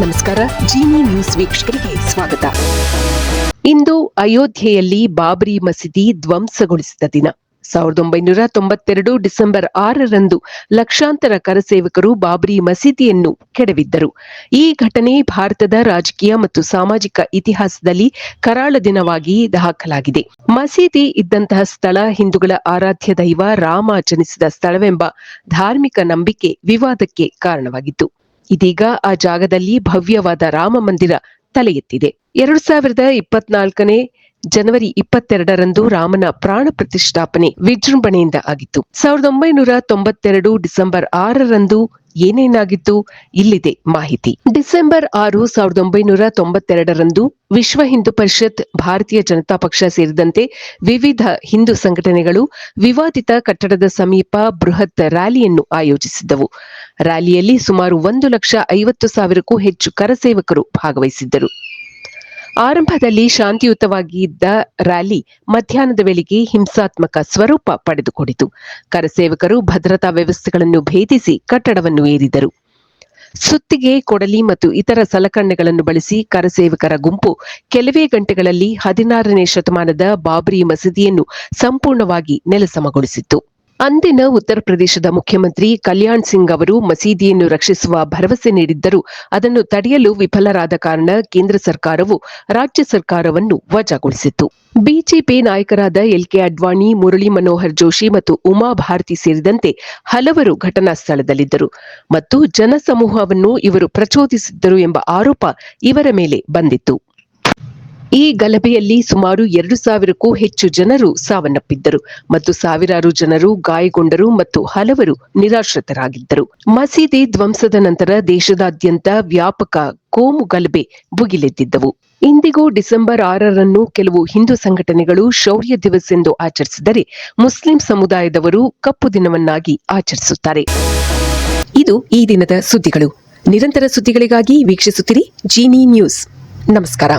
ನಮಸ್ಕಾರ, ಜಿನಿ ನ್ಯೂಸ್ ವೀಕ್ಷಕರಿಗೆ ಸ್ವಾಗತ. ಇಂದು ಅಯೋಧ್ಯೆಯಲ್ಲಿ ಬಾಬರಿ ಮಸೀದಿ ಧ್ವಂಸಗೊಳಿಸಿದ ದಿನ. ಸಾವಿರದ ಒಂಬೈನೂರ ತೊಂಬತ್ತೆರಡು ಡಿಸೆಂಬರ್ ಆರರಂದು ಲಕ್ಷಾಂತರ ಕರಸೇವಕರು ಬಾಬರಿ ಮಸೀದಿಯನ್ನು ಕೆಡವಿದ್ದರು. ಈ ಘಟನೆ ಭಾರತದ ರಾಜಕೀಯ ಮತ್ತು ಸಾಮಾಜಿಕ ಇತಿಹಾಸದಲ್ಲಿ ಕರಾಳ ದಿನವಾಗಿ ದಾಖಲಾಗಿದೆ. ಮಸೀದಿ ಇದ್ದಂತಹ ಸ್ಥಳ ಹಿಂದೂಗಳ ಆರಾಧ್ಯ ದೈವ ರಾಮ ಜನಿಸಿದ ಸ್ಥಳವೆಂಬ ಧಾರ್ಮಿಕ ನಂಬಿಕೆ ವಿವಾದಕ್ಕೆ ಕಾರಣವಾಗಿತ್ತು. ಇದೀಗ ಆ ಜಾಗದಲ್ಲಿ ಭವ್ಯವಾದ ರಾಮ ಮಂದಿರ ತಲೆ ಎತ್ತಿದೆ ಎರಡು ಸಾವಿರದ ಇಪ್ಪತ್ನಾಲ್ಕನೇ ಜನವರಿ ಇಪ್ಪತ್ತೆರಡರಂದು ರಾಮನ ಪ್ರಾಣ ಪ್ರತಿಷ್ಠಾಪನೆ ವಿಜೃಂಭಣೆಯಿಂದ ಆಗಿತ್ತು. ಸಾವಿರದ ಒಂಬೈನೂರ ತೊಂಬತ್ತೆರಡು ಡಿಸೆಂಬರ್ ಆರರಂದು ಏನೇನಾಗಿತ್ತು ಇಲ್ಲಿದೆ ಮಾಹಿತಿ. ಡಿಸೆಂಬರ್ ಆರು ಸಾವಿರದ ಒಂಬೈನೂರ ತೊಂಬತ್ತೆರಡರಂದು ವಿಶ್ವ ಹಿಂದೂ ಪರಿಷತ್, ಭಾರತೀಯ ಜನತಾ ಪಕ್ಷ ಸೇರಿದಂತೆ ವಿವಿಧ ಹಿಂದೂ ಸಂಘಟನೆಗಳು ವಿವಾದಿತ ಕಟ್ಟಡದ ಸಮೀಪ ಬೃಹತ್ ರ್ಯಾಲಿಯನ್ನು ಆಯೋಜಿಸಿದ್ದವು. ರ್ಯಾಲಿಯಲ್ಲಿ ಸುಮಾರು ಒಂದು ಲಕ್ಷ ಐವತ್ತು ಸಾವಿರಕ್ಕೂ ಹೆಚ್ಚು ಕರಸೇವಕರು ಭಾಗವಹಿಸಿದ್ದರು. ಆರಂಭದಲ್ಲಿ ಶಾಂತಿಯುತವಾಗಿದ್ದ ರ್ಯಾಲಿ ಮಧ್ಯಾಹ್ನದ ವೇಳೆಗೆ ಹಿಂಸಾತ್ಮಕ ಸ್ವರೂಪ ಪಡೆದುಕೊಂಡಿತು. ಕರಸೇವಕರು ಭದ್ರತಾ ವ್ಯವಸ್ಥೆಗಳನ್ನು ಭೇದಿಸಿ ಕಟ್ಟಡವನ್ನು ಏರಿದರು. ಸುತ್ತಿಗೆ, ಕೊಡಲಿ ಮತ್ತು ಇತರ ಸಲಕರಣೆಗಳನ್ನು ಬಳಸಿ ಕರಸೇವಕರ ಗುಂಪು ಕೆಲವೇ ಗಂಟೆಗಳಲ್ಲಿ ಹದಿನಾರನೇ ಶತಮಾನದ ಬಾಬ್ರಿ ಮಸೀದಿಯನ್ನು ಸಂಪೂರ್ಣವಾಗಿ ನೆಲಸಮಗೊಳಿಸಿತ್ತು. ಅಂದಿನ ಉತ್ತರ ಪ್ರದೇಶದ ಮುಖ್ಯಮಂತ್ರಿ ಕಲ್ಯಾಣ್ ಸಿಂಗ್ ಅವರು ಮಸೀದಿಯನ್ನು ರಕ್ಷಿಸುವ ಭರವಸೆ ನೀಡಿದ್ದರೂ. ಅದನ್ನು ತಡೆಯಲು ವಿಫಲರಾದ ಕಾರಣ ಕೇಂದ್ರ ಸರ್ಕಾರವು ರಾಜ್ಯ ಸರ್ಕಾರವನ್ನು ವಜಾಗೊಳಿಸಿತ್ತು. ಬಿಜೆಪಿ ನಾಯಕರಾದ ಎಲ್ಕೆ ಅಡ್ವಾಣಿ, ಮುರಳಿ ಮನೋಹರ್ ಜೋಶಿ ಮತ್ತು ಉಮಾ ಭಾರತಿ ಸೇರಿದಂತೆ ಹಲವರು ಘಟನಾ ಸ್ಥಳದಲ್ಲಿದ್ದರು. ಮತ್ತು ಜನಸಮೂಹವನ್ನು ಇವರು ಪ್ರಚೋದಿಸಿದ್ದರು ಎಂಬ ಆರೋಪ ಇವರ ಮೇಲೆ ಬಂದಿತ್ತು. ಈ ಗಲಭೆಯಲ್ಲಿ ಸುಮಾರು ಎರಡು ಸಾವಿರಕ್ಕೂ ಹೆಚ್ಚು ಜನರು ಸಾವನ್ನಪ್ಪಿದ್ದರು ಮತ್ತು ಸಾವಿರಾರು ಜನರು ಗಾಯಗೊಂಡರು ಮತ್ತು ಹಲವರು ನಿರಾಶ್ರಿತರಾಗಿದ್ದರು. ಮಸೀದಿ ಧ್ವಂಸದ ನಂತರ ದೇಶದಾದ್ಯಂತ ವ್ಯಾಪಕ ಕೋಮು ಗಲಭೆ ಭುಗಿಲೆದ್ದಿದ್ದವು. ಇಂದಿಗೂ ಡಿಸೆಂಬರ್ ಆರರನ್ನು ಕೆಲವು ಹಿಂದೂ ಸಂಘಟನೆಗಳು ಶೌರ್ಯ ದಿವಸ್ ಎಂದು ಆಚರಿಸಿದರೆ ಮುಸ್ಲಿಂ ಸಮುದಾಯದವರು ಕಪ್ಪು ದಿನವನ್ನಾಗಿ ಆಚರಿಸುತ್ತಾರೆ. ಇದು ಈ ದಿನದ ಸುದ್ದಿಗಳು. ನಿರಂತರ ಸುದ್ದಿಗಳಿಗಾಗಿ ವೀಕ್ಷಿಸುತ್ತಿರಿ ಜೀನಿ ನ್ಯೂಸ್. ನಮಸ್ಕಾರ.